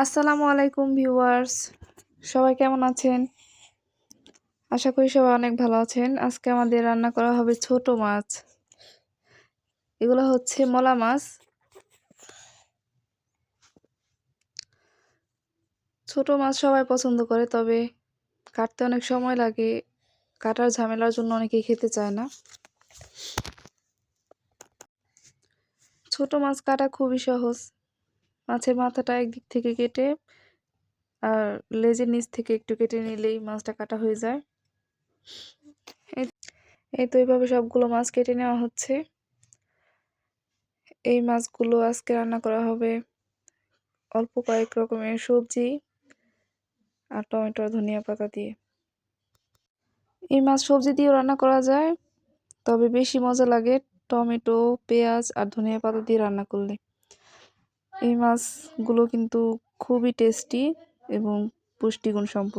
আসসালামু আলাইকুম ভিউয়ার্স। সবাই কেমন আছেন? আশা করি সবাই অনেক ভালো আছেন। আজকে আমাদের রান্না করা হবে ছোট মাছ। এগুলো হচ্ছে মলা মাছ। ছোট মাছ সবাই পছন্দ করে, তবে কাটতে অনেক সময় লাগে। কাটার ঝামেলার জন্য অনেকেই খেতে চায় না। ছোট মাছ কাটা খুবই সহজ। মাছের মাথাটা একদিক থেকে কেটে আর লেজের নিচ থেকে একটু কেটে নিলেই মাছটা কাটা হয়ে যায়। এই তো এইভাবে সবগুলো মাছ কেটে নেওয়া হচ্ছে। এই মাছগুলো আজকে রান্না করা হবে অল্প কয়েক রকমের সবজি আর টমেটো ধনিয়া পাতা দিয়ে। এই মাছ সবজি দিয়েও রান্না করা যায়, তবে বেশি মজা লাগে টমেটো, পেঁয়াজ আর ধনিয়া পাতা দিয়ে রান্না করলে। এই মাছগুলো কিন্তু খুবই টেস্টি এবং পুষ্টিগুণ সম্পন্ন